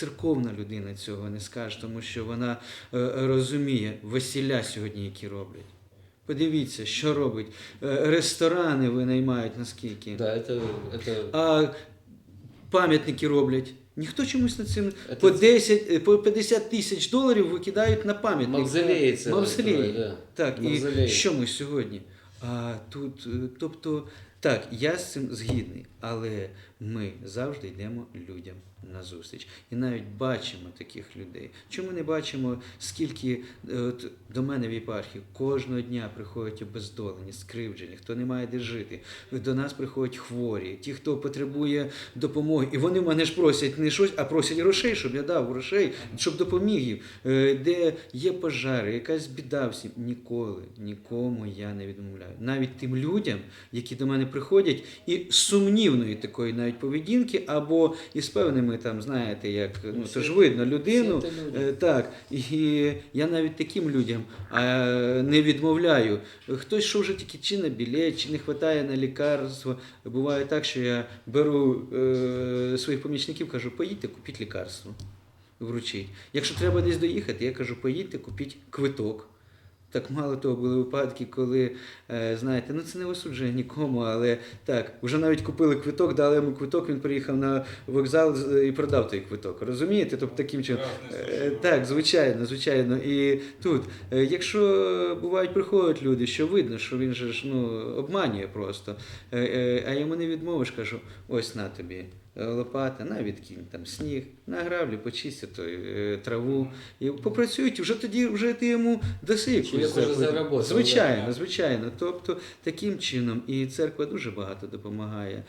церковна людина цього не скаже, тому що вона е, розуміє весілля сьогодні, які роблять. Подивіться, що робить. Е, Ресторани винаймають наскільки. Да, это, это А пам'ятники роблять. Ніхто чомусь над цим Це- по 10, е, по 50 тисяч доларів викидають на пам'ятник. мавзолей це. Мавзолей. да. Так, Мавзолей. і що ми сьогодні? А тут, тобто, так, я з цим згідний, але ми завжди йдемо людям на зустріч. І навіть бачимо таких людей. Чому не бачимо, скільки е, от, до мене в єпархію кожного дня приходять обездолені, скривджені, хто не має де жити. До нас приходять хворі, ті, хто потребує допомоги. І вони в мене ж просять не щось, а просять грошей, щоб я дав грошей, щоб допоміг їм. Е, Де є пожари, якась біда всім. Ніколи, нікому я не відмовляю. Навіть тим людям, які до мене приходять, і сумнівної такої навіть поведінки, або із певними там, знаєте, як ну то ж видно людину. це. Е, Так, і я навіть таким людям не відмовляю. Хтось, що вже тільки чи на білет, чи не вистачає на лікарство. Буває так, що я беру е, своїх помічників, кажу, поїдьте, купіть лікарство, вручіть. Якщо треба десь доїхати, я кажу, поїдьте, купіть квиток. Так мало того, були випадки, коли, е, знаєте, ну це не осуджує нікому, але так, вже навіть купили квиток, дали йому квиток, він приїхав на вокзал і продав той квиток. Розумієте? Тобто таким чином. Е, Так, звичайно, звичайно. І тут, е, якщо бувають приходять люди, що видно, що він же ж ну, обманює просто, е, е, а йому не відмовиш, кажу, ось на тобі. Е, Лопата, навіть кінь, там сніг, на граблі, почистять е, траву і попрацюють, вже тоді вже ти йому даси якусь Звичайно, звичайно. Тобто таким чином і церква дуже багато допомагає.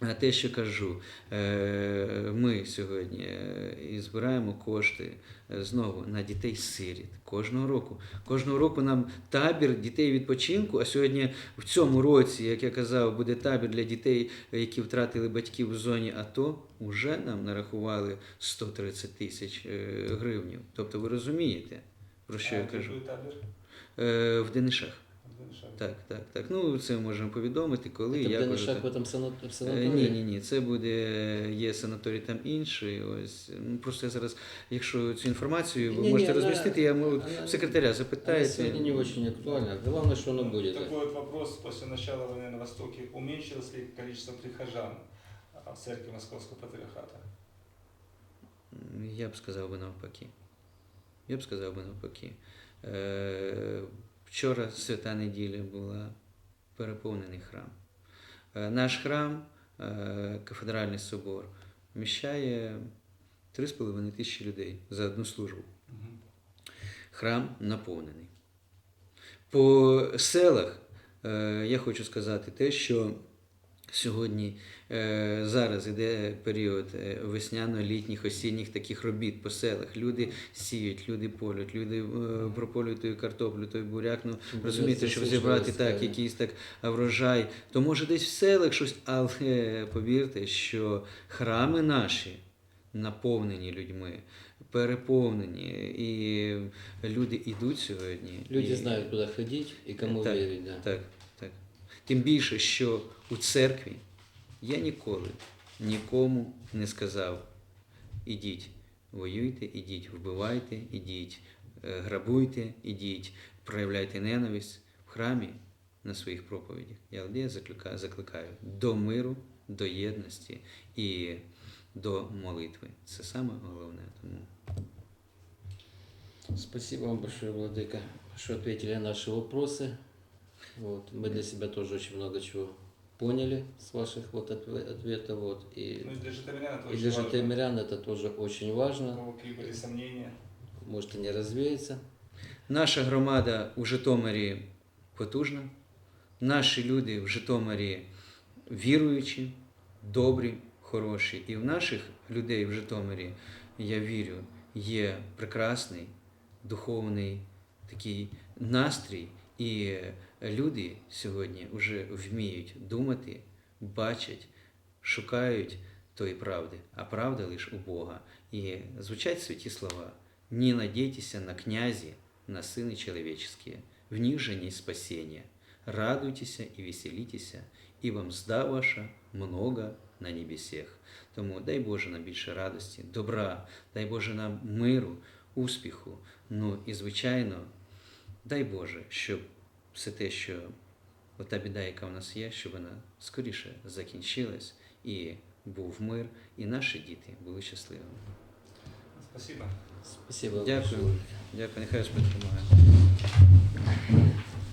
А те, що кажу, е, ми сьогодні е, і збираємо кошти е, знову на дітей сиріт кожного року. Кожного року нам табір дітей відпочинку. А сьогодні в цьому році, як я казав, буде табір для дітей, які втратили батьків в зоні АТО. Уже нам нарахували 130 тисяч гривнів. Тобто ви розумієте, про що я кажу? табір? В Денишах. Так, так, так. Ну це можемо повідомити, коли Это я в кажу, Данишах так. в этом сана- в Е, санатории? Ні, ні, ні. Це буде є санаторій там інший. Ось ну просто я зараз, якщо цю інформацію ви Ні-ні, можете вона- розмістити, я можу вона- секретаря Она запитаєте. сегодня не очень актуальна. Главное, что оно будет. Такой вот вопрос. После начала войны на Востоке уменьшилось ли количество прихожан а, в церкви Московского патриархата? М, Я б сказав би навпаки. Я б сказав би навпаки. Вчора свята неділя була переповнений храм. Е, наш храм, е, кафедральний собор, вміщає 3,5 тисячі людей за одну службу. Храм наповнений. По селах е, я хочу сказати те, що сьогодні е, зараз іде період е, весняно-літніх, осінніх таких робіт по селах. Люди сіють, люди полють, люди е, прополюють ту картоплю, той буряк. Ну, розумієте, щоб зібрати так, якийсь так врожай, то може десь в селах щось, але повірте, що храми наші наповнені людьми, переповнені, і люди йдуть сьогодні. Люди і... знают, куда ходить и кому Так, верить. Да. Так. Тим більше, що у церкві я ніколи нікому не сказав: ідіть, воюйте, ідіть, вбивайте, ідіть, е, грабуйте, ідіть, проявляйте ненависть в храмі на своїх проповідях. Я закликаю, закликаю до миру, до єдності і до молитви. Це саме головне. Тому Спасибо вам большое, Владыка, что ответили на наши вопросы. Вот. Мы для себя тоже очень много чего поняли с ваших вот отве- ответов. Вот. И, Ну и для житомирян это и очень для важно. житомирян это тоже очень У важно. кого какие были сомнения. Может и не развеется. Наша громада у Житомирі потужна. Наші люди в Житомирі віруючі, добрі, хороші. І в наших людей в Житомирі, я вірю, є прекрасний духовний такий настрій. І люди сьогодні вже вміють думати, бачать, шукають тої правди, а правда лише у Бога. І звучать святі слова. Не надейтесь на князи, на сыны человеческие, в них же не спасение. Радуйтесь и веселитесь, и вам мзда ваша много на небесах. Тому дай Боже нам більше радості, добра, дай Боже нам миру, успіху. Ну і звичайно, Дай Боже, щоб все те, що ота біда, яка в нас є, щоб вона скоріше закінчилась і був мир, і наші діти були щасливими. Спасибо. Спасибо. Дякую. Дякую, нехай Господь допомагає.